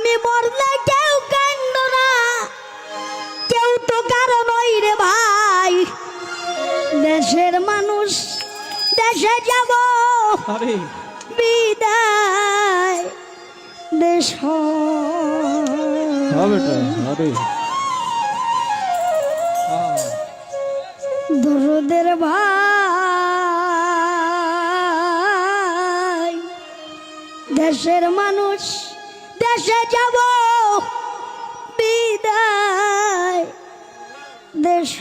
আমি মরলে কেউ কান্দ না। কেউ তো কারণ ওই রে ভাই। দেশের মানুষ দেশে যাব। বিদায় দেশ। হ্যাঁ। দরদের ভাই দেশের মানুষ। দেশে যাব। বিদায় দেশ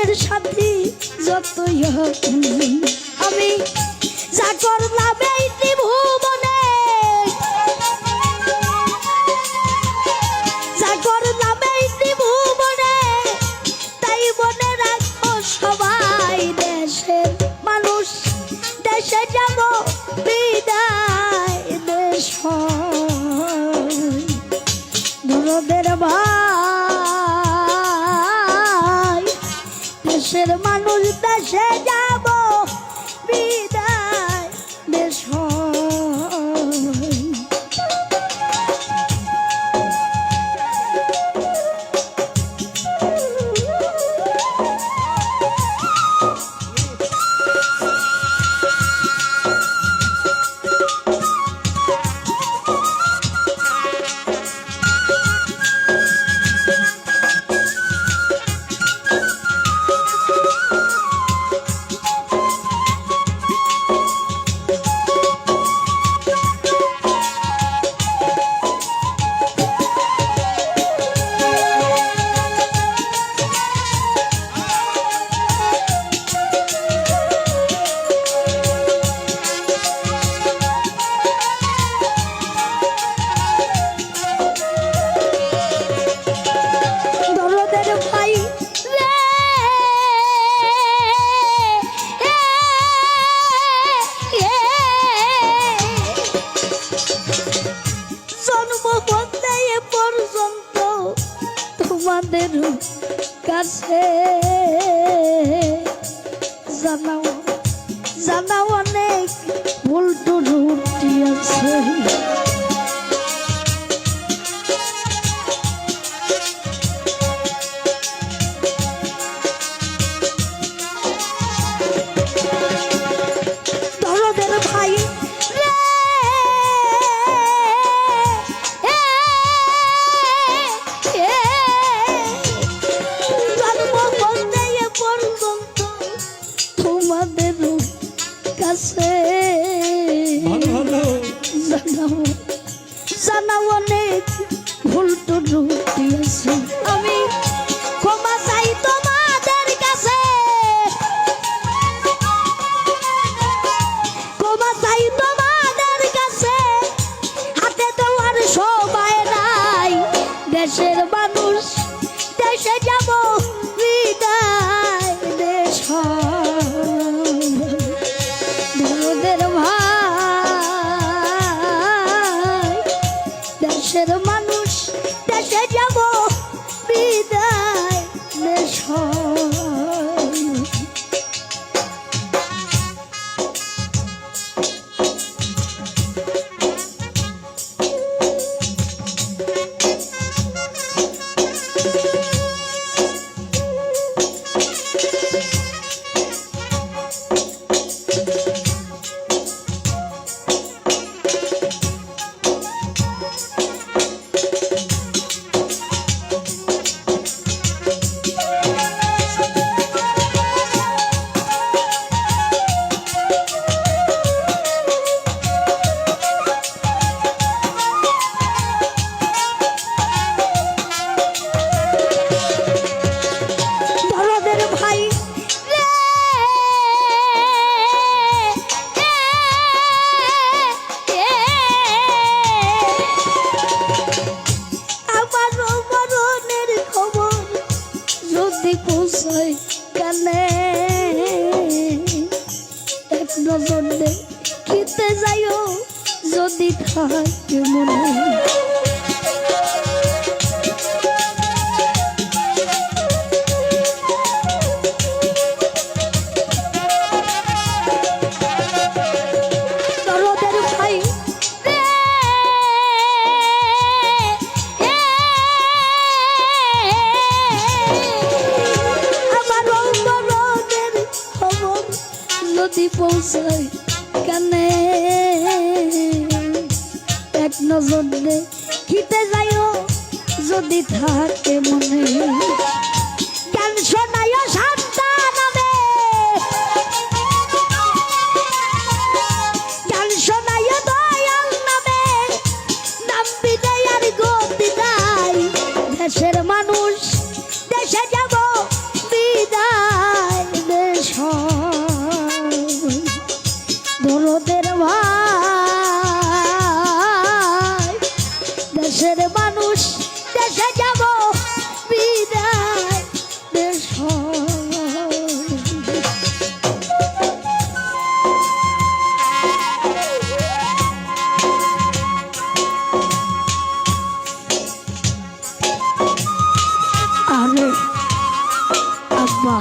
সঙ্গের সাথী যতই আমি যা করলাম এই ত্রিভুবনে। যা করলাম এই ত্রিভুবনে, তাই মনে রাখো সবাই দেশের মানুষ। দেশে যাব, বিদায় দেশ ভাই দেশের মানুষ দেশে তোমাদের কাছে। জানাও জানাও অনেক ভুল টুটি আছে। দেখিতে যাইও, যদি থাকে মনে। গান শোনায় শান্তা নামে? নাই দেশের মানুষ, দেশে যাব বিদায় দেশ। দরদের ভাই দেশের মানুষ দেশে যাব বিদায় দেশ আরে আব্বা।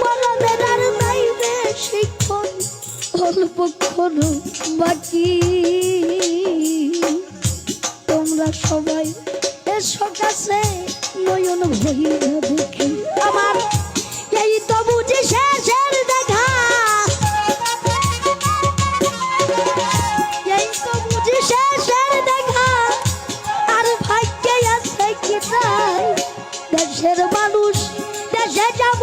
মরণের আর নাই বেশিক্ষণ অল্পক্ষণ বাকি তোমরা সবাই এসো কাছে নয়ন ভহিরা দেখি আমার এই তো বুঝি শেষের দেখা। এই তো বুঝি শেষের দেখা। আর ভাগ্যে আছে কি দেশের মানুষ, দেশে যাব।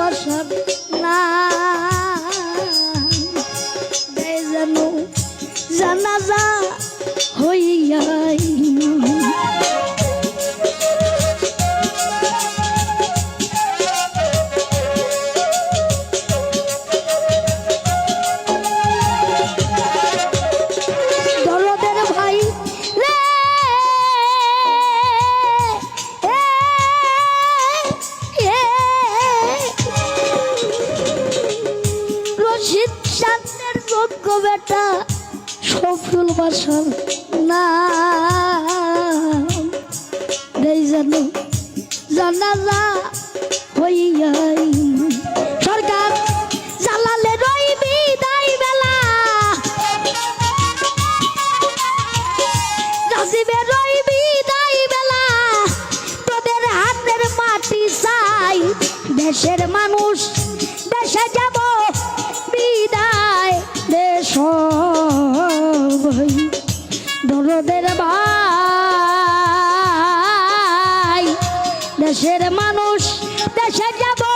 বসব না আসল না জানো জানা দেশের মানুষ দেশে যাব